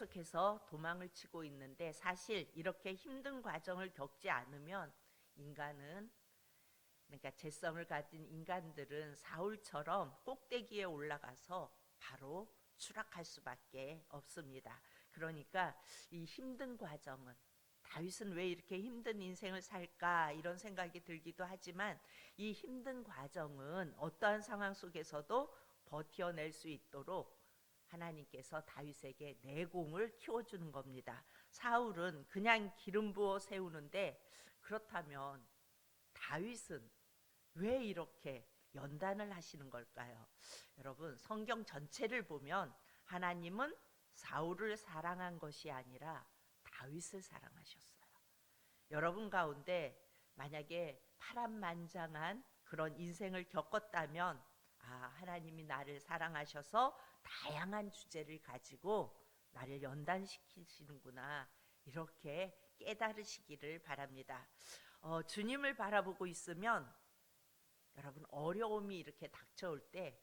계속해서 도망을 치고 있는데 사실 이렇게 힘든 과정을 겪지 않으면 인간은 그러니까 재성을 가진 인간들은 사울처럼 꼭대기에 올라가서 바로 추락할 수밖에 없습니다. 그러니까 이 힘든 과정은 다윗은 왜 이렇게 힘든 인생을 살까 이런 생각이 들기도 하지만 이 힘든 과정은 어떠한 상황 속에서도 버텨낼 수 있도록 하나님께서 다윗에게 내공을 키워주는 겁니다. 사울은 그냥 기름 부어 세우는데 그렇다면 다윗은 왜 이렇게 연단을 하시는 걸까요? 여러분 성경 전체를 보면 하나님은 사울을 사랑한 것이 아니라 다윗을 사랑하셨어요. 여러분 가운데 만약에 파란만장한 그런 인생을 겪었다면 아 하나님이 나를 사랑하셔서 다양한 주제를 가지고 나를 연단시키시는구나 이렇게 깨달으시기를 바랍니다. 어, 주님을 바라보고 있으면 여러분 어려움이 이렇게 닥쳐올 때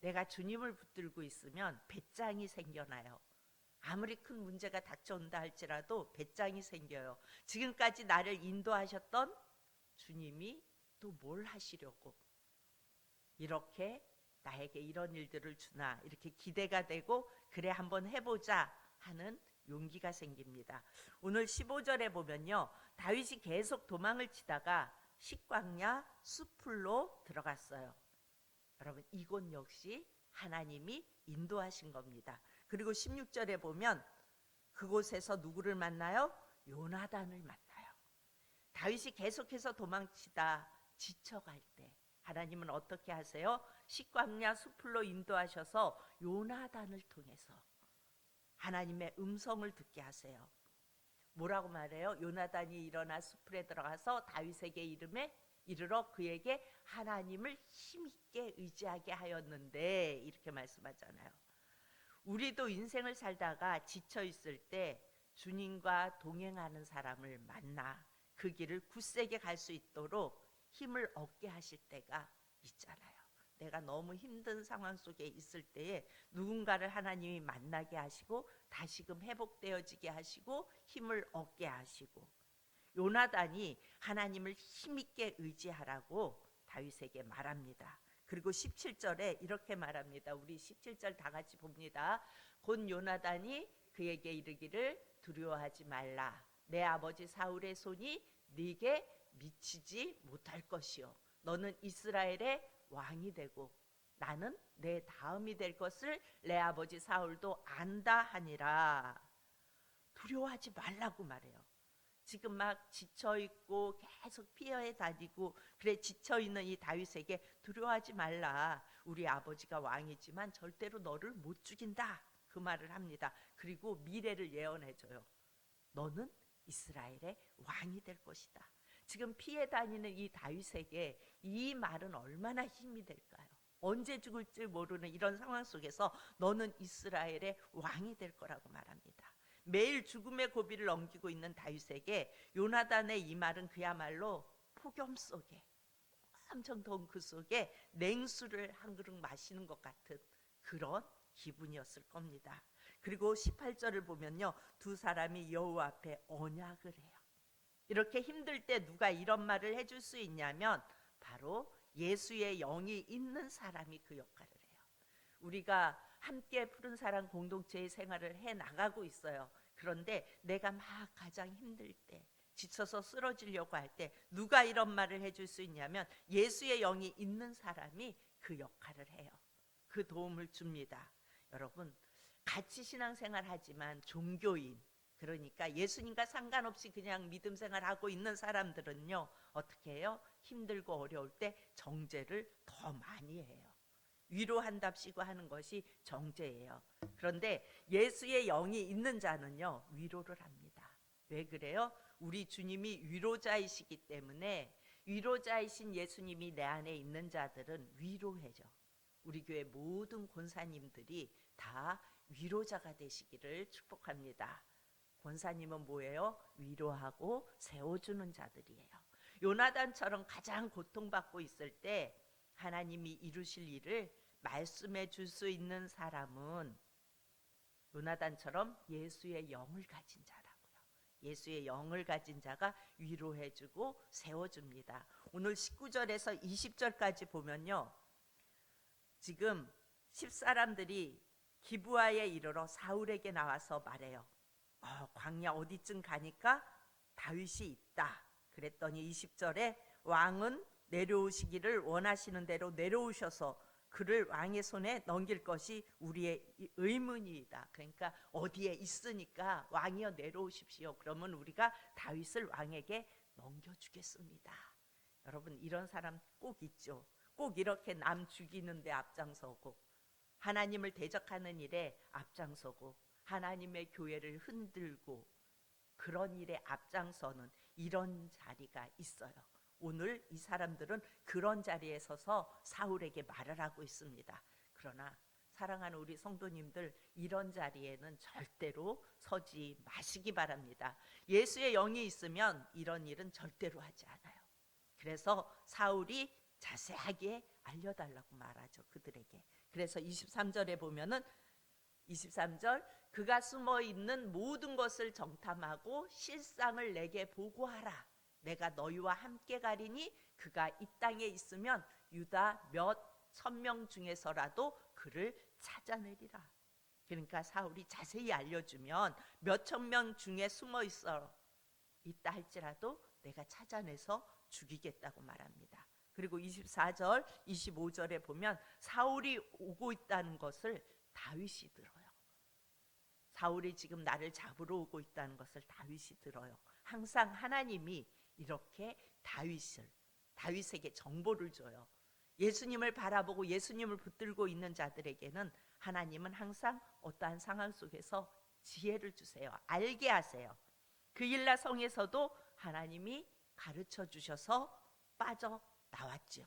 내가 주님을 붙들고 있으면 배짱이 생겨나요. 아무리 큰 문제가 닥쳐온다 할지라도 배짱이 생겨요. 지금까지 나를 인도하셨던 주님이 또 뭘 하시려고 이렇게 나에게 이런 일들을 주나 이렇게 기대가 되고 그래 한번 해보자 하는 용기가 생깁니다. 오늘 15절에 보면요. 다윗이 계속 도망을 치다가 식광야 수풀로 들어갔어요. 여러분 이곳 역시 하나님이 인도하신 겁니다. 그리고 16절에 보면 그곳에서 누구를 만나요? 요나단을 만나요. 다윗이 계속해서 도망치다 지쳐갈 때 하나님은 어떻게 하세요? 식광야 수풀로 인도하셔서 요나단을 통해서 하나님의 음성을 듣게 하세요. 뭐라고 말해요? 요나단이 일어나 수풀에 들어가서 다윗에게 이름에 이르러 그에게 하나님을 힘있게 의지하게 하였는데 이렇게 말씀하잖아요. 우리도 인생을 살다가 지쳐 있을 때 주님과 동행하는 사람을 만나 그 길을 굳세게 갈 수 있도록 힘을 얻게 하실 때가 있잖아요. 내가 너무 힘든 상황 속에 있을 때에 누군가를 하나님이 만나게 하시고 다시금 회복되어지게 하시고 힘을 얻게 하시고 요나단이 하나님을 힘있게 의지하라고 다윗에게 말합니다. 그리고 17절에 이렇게 말합니다. 우리 17절 다 같이 봅니다. 곧 요나단이 그에게 이르기를 두려워하지 말라. 내 아버지 사울의 손이 네게 미치지 못할 것이요. 너는 이스라엘의 왕이 되고 나는 내 다음이 될 것을 내 아버지 사울도 안다 하니라. 두려워하지 말라고 말해요. 지금 막 지쳐 있고 계속 피해 다니고 그래 지쳐 있는 이 다윗에게 두려워하지 말라. 우리 아버지가 왕이지만 절대로 너를 못 죽인다. 그 말을 합니다. 그리고 미래를 예언해 줘요. 너는 이스라엘의 왕이 될 것이다. 지금 피해 다니는 이 다윗에게 이 말은 얼마나 힘이 될까요? 언제 죽을지 모르는 이런 상황 속에서 너는 이스라엘의 왕이 될 거라고 말합니다. 매일 죽음의 고비를 넘기고 있는 다윗에게 요나단의 이 말은 그야말로 폭염 속에 엄청 더운 그 속에 냉수를 한 그릇 마시는 것 같은 그런 기분이었을 겁니다. 그리고 18절을 보면요. 두 사람이 여호와 앞에 언약을 해요. 이렇게 힘들 때 누가 이런 말을 해줄 수 있냐면 바로 예수의 영이 있는 사람이 그 역할을 해요. 우리가 함께 푸른 사랑 공동체의 생활을 해 나가고 있어요. 그런데 내가 막 가장 힘들 때 지쳐서 쓰러지려고 할 때 누가 이런 말을 해줄 수 있냐면 예수의 영이 있는 사람이 그 역할을 해요. 그 도움을 줍니다. 여러분 같이 신앙생활 하지만 종교인 그러니까 예수님과 상관없이 그냥 믿음 생활하고 있는 사람들은요 어떻게 해요? 힘들고 어려울 때 정죄를 더 많이 해요. 위로한답시고 하는 것이 정죄예요. 그런데 예수의 영이 있는 자는요 위로를 합니다. 왜 그래요? 우리 주님이 위로자이시기 때문에 위로자이신 예수님이 내 안에 있는 자들은 위로해줘. 우리 교회 모든 권사님들이 다 위로자가 되시기를 축복합니다. 권사님은 뭐예요? 위로하고 세워주는 자들이에요. 요나단처럼 가장 고통받고 있을 때 하나님이 이루실 일을 말씀해 줄 수 있는 사람은 요나단처럼 예수의 영을 가진 자라고요. 예수의 영을 가진 자가 위로해 주고 세워 줍니다. 오늘 19절에서 20절까지 보면요. 지금 십사람들이 기부하에 이르러 사울에게 나와서 말해요. 어, 광야 어디쯤 가니까 다윗이 있다. 그랬더니 20절에 왕은 내려오시기를 원하시는 대로 내려오셔서 그를 왕의 손에 넘길 것이 우리의 이- 의문이다. 그러니까 어디에 있으니까 왕이여 내려오십시오. 그러면 우리가 다윗을 왕에게 넘겨주겠습니다. 여러분 이런 사람 꼭 있죠. 꼭 이렇게 남 죽이는데 앞장서고 하나님을 대적하는 일에 앞장서고 하나님의 교회를 흔들고 그런 일에 앞장서는 이런 자리가 있어요. 오늘 이 사람들은 그런 자리에 서서 사울에게 말을 하고 있습니다. 그러나 사랑하는 우리 성도님들 이런 자리에는 절대로 서지 마시기 바랍니다. 예수의 영이 있으면 이런 일은 절대로 하지 않아요. 그래서 사울이 자세하게 알려달라고 말하죠 그들에게. 그래서 23절에 보면은 23절 그가 숨어 있는 모든 것을 정탐하고 실상을 내게 보고하라. 내가 너희와 함께 가리니 그가 이 땅에 있으면 유다 몇 천 명 중에서라도 그를 찾아내리라. 그러니까 사울이 자세히 알려주면 몇 천 명 중에 숨어 있어 있다 할지라도 내가 찾아내서 죽이겠다고 말합니다. 그리고 24절, 25절에 보면 사울이 오고 있다는 것을 다윗이 들어요. 사울이 지금 나를 잡으러 오고 있다는 것을 다윗이 들어요. 항상 하나님이 이렇게 다윗을 다윗에게 정보를 줘요. 예수님을 바라보고 예수님을 붙들고 있는 자들에게는 하나님은 항상 어떠한 상황 속에서 지혜를 주세요. 알게 하세요. 그 일라 성에서도 하나님이 가르쳐 주셔서 빠져 나왔죠.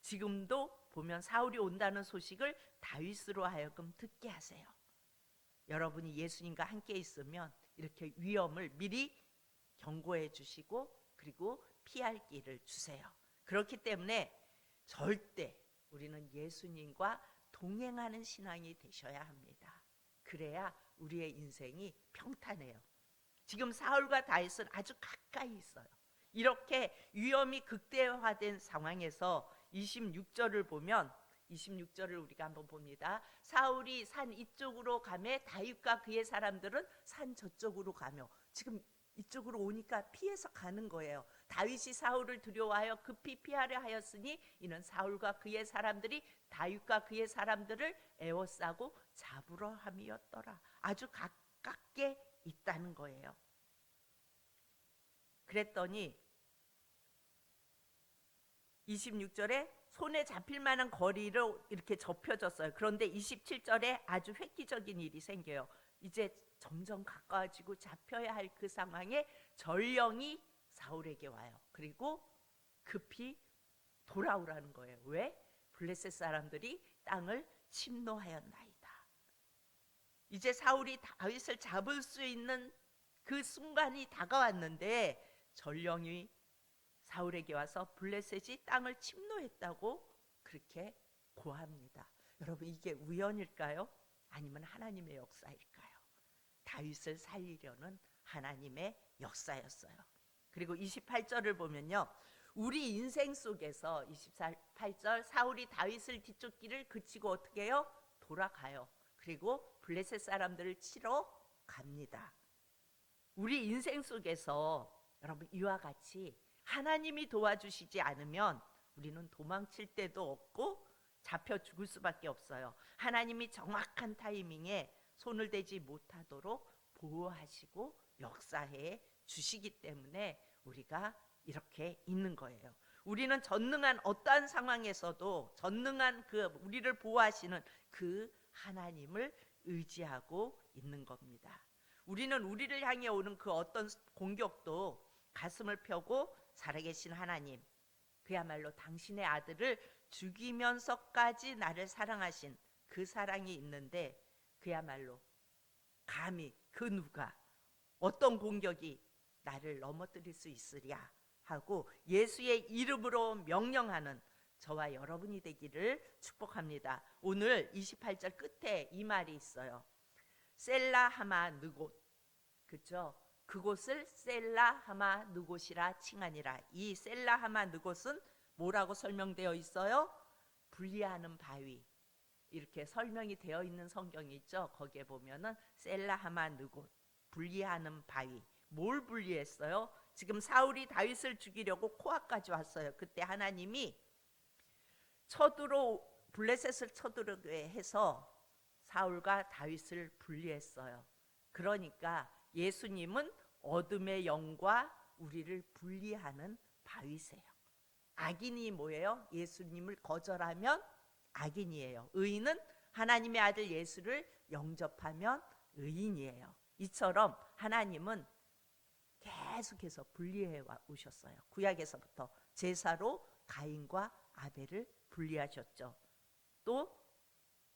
지금도 보면 사울이 온다는 소식을 다윗으로 하여금 듣게 하세요. 여러분이 예수님과 함께 있으면 이렇게 위험을 미리 경고해 주시고 그리고 피할 길을 주세요. 그렇기 때문에 절대 우리는 예수님과 동행하는 신앙이 되셔야 합니다. 그래야 우리의 인생이 평탄해요. 지금 사울과 다윗은 아주 가까이 있어요. 이렇게 위험이 극대화된 상황에서 26절을 보면 26절을 우리가 한번 봅니다. 사울이 산 이쪽으로 가매 다윗과 그의 사람들은 산 저쪽으로 가며 지금 이쪽으로 오니까 피해서 가는 거예요. 다윗이 사울을 두려워하여 급히 피하려 하였으니 이는 사울과 그의 사람들이 다윗과 그의 사람들을 에워싸고 잡으러 함이었더라. 아주 가깝게 있다는 거예요. 그랬더니 26절에 손에 잡힐 만한 거리로 이렇게 접혀졌어요. 그런데 27절에 아주 획기적인 일이 생겨요. 이제 점점 가까워지고 잡혀야 할 그 상황에 전령이 사울에게 와요. 그리고 급히 돌아오라는 거예요. 왜? 블레셋 사람들이 땅을 침노하였나이다. 이제 사울이 다윗을 잡을 수 있는 그 순간이 다가왔는데 전령이 사울에게 와서 블레셋이 땅을 침노했다고 그렇게 고합니다. 여러분 이게 우연일까요? 아니면 하나님의 역사일까요? 다윗을 살리려는 하나님의 역사였어요. 그리고 28절을 보면요. 우리 인생 속에서 28절 사울이 다윗을 뒤쫓기를 그치고 어떻게 해요? 돌아가요. 그리고 블레셋 사람들을 치러 갑니다. 우리 인생 속에서 여러분 이와 같이 하나님이 도와주시지 않으면 우리는 도망칠 데도 없고 잡혀 죽을 수밖에 없어요. 하나님이 정확한 타이밍에 손을 대지 못하도록 보호하시고 역사해 주시기 때문에 우리가 이렇게 있는 거예요. 우리는 전능한 어떠한 상황에서도 전능한 그 우리를 보호하시는 그 하나님을 의지하고 있는 겁니다. 우리는 우리를 향해 오는 그 어떤 공격도 가슴을 펴고 살아계신 하나님, 그야말로 당신의 아들을 죽이면서까지 나를 사랑하신 그 사랑이 있는데 그야말로 감히 그 누가 어떤 공격이 나를 넘어뜨릴 수 있으랴 하고 예수의 이름으로 명령하는 저와 여러분이 되기를 축복합니다. 오늘 28절 끝에 이 말이 있어요. 셀라 하마 느곳 그죠? 그곳을 셀라하마 느곳이라 칭하니라. 이 셀라하마 느곳은 뭐라고 설명되어 있어요? 분리하는 바위. 이렇게 설명이 되어 있는 성경이 있죠. 거기에 보면은 셀라하마 느곳 분리하는 바위. 뭘 분리했어요? 지금 사울이 다윗을 죽이려고 코앞까지 왔어요. 그때 하나님이 쳐들어 블레셋을 쳐들어게 해서 사울과 다윗을 분리했어요. 그러니까 예수님은 어둠의 영과 우리를 분리하는 바위세요. 악인이 뭐예요? 예수님을 거절하면 악인이에요. 의인은 하나님의 아들 예수를 영접하면 의인이에요. 이처럼 하나님은 계속해서 분리해 와- 오셨어요. 구약에서부터 제사로 가인과 아벨을 분리하셨죠. 또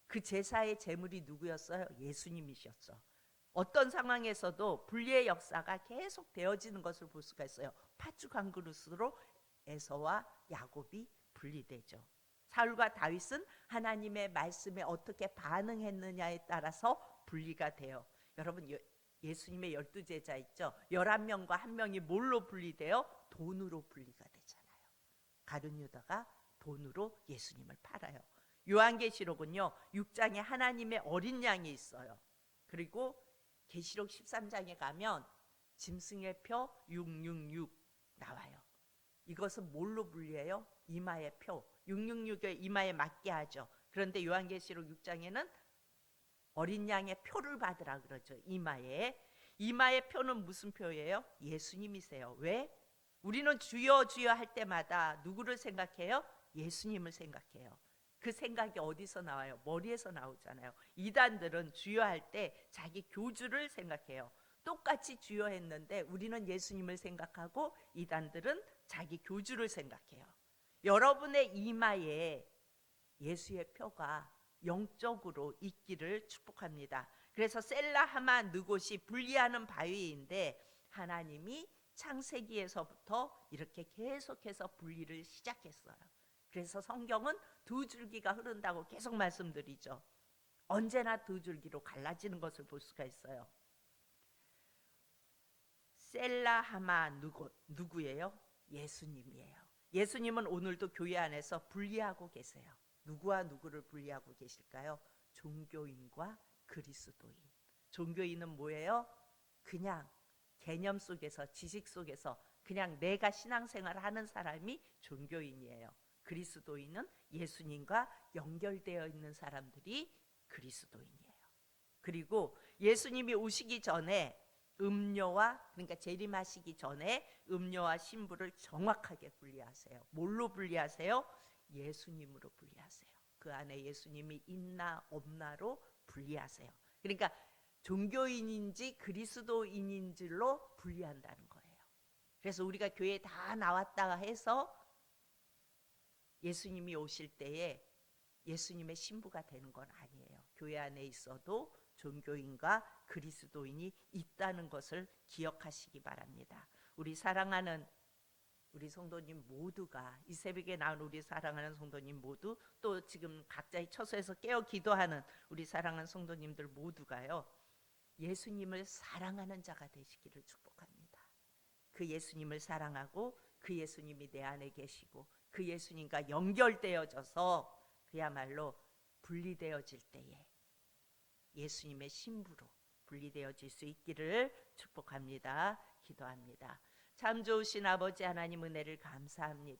그 제사의 제물이 누구였어요? 예수님이셨죠. 어떤 상황에서도 분리의 역사가 계속 되어지는 것을 볼 수가 있어요. 팥죽 한 그릇으로 에서와 야곱이 분리되죠. 사울과 다윗은 하나님의 말씀에 어떻게 반응했느냐에 따라서 분리가 돼요. 여러분 예- 예수님의 열두 제자 있죠. 열한 명과 한 명이 뭘로 분리돼요? 돈으로 분리가 되잖아요. 가룟 유다가 돈으로 예수님을 팔아요. 요한계시록은요. 6장에 하나님의 어린 양이 있어요. 그리고 계시록 13장에 가면 짐승의 표 666 나와요. 이것은 뭘로 분리해요? 이마의 표. 666의 이마에 맞게 하죠. 그런데 요한계시록 6장에는 어린 양의 표를 받으라 그러죠. 이마에. 이마의 표는 무슨 표예요? 예수님이세요. 왜? 우리는 주여 주여 할 때마다 누구를 생각해요? 예수님을 생각해요. 그 생각이 어디서 나와요? 머리에서 나오잖아요. 이단들은 주여 할 때 자기 교주를 생각해요. 똑같이 주여 했는데 우리는 예수님을 생각하고 이단들은 자기 교주를 생각해요. 여러분의 이마에 예수의 표가 영적으로 있기를 축복합니다. 그래서 셀라하마 느곳이 분리하는 바위인데 하나님이 창세기에서부터 이렇게 계속해서 분리를 시작했어요. 그래서 성경은 두 줄기가 흐른다고 계속 말씀드리죠. 언제나 두 줄기로 갈라지는 것을 볼 수가 있어요. 셀라하마 누곳 누구예요? 예수님이에요. 예수님은 오늘도 교회 안에서 분리하고 계세요. 누구와 누구를 분리하고 계실까요? 종교인과 그리스도인. 종교인은 뭐예요? 그냥 개념 속에서 지식 속에서 그냥 내가 신앙생활을 하는 사람이 종교인이에요. 그리스도인은 예수님과 연결되어 있는 사람들이 그리스도인이에요. 그리고 예수님이 오시기 전에 음료와 그러니까 재림하시기 전에 음료와 신부를 정확하게 분리하세요. 뭘로 분리하세요? 예수님으로 분리하세요. 그 안에 예수님이 있나 없나로 분리하세요. 그러니까 종교인인지 그리스도인인지로 분리한다는 거예요. 그래서 우리가 교회에 다 나왔다 해서 예수님이 오실 때에 예수님의 신부가 되는 건 아니에요. 교회 안에 있어도 종교인과 그리스도인이 있다는 것을 기억하시기 바랍니다. 우리 사랑하는 우리 성도님 모두가 이 새벽에 나온 우리 사랑하는 성도님 모두 또 지금 각자의 처소에서 깨어 기도하는 우리 사랑하는 성도님들 모두가요. 예수님을 사랑하는 자가 되시기를 축복합니다. 그 예수님을 사랑하고 그 예수님이 내 안에 계시고 그 예수님과 연결되어져서 그야말로 분리되어질 때에 예수님의 신부로 분리되어질 수 있기를 축복합니다. 기도합니다. 참 좋으신 아버지 하나님 은혜를 감사합니다.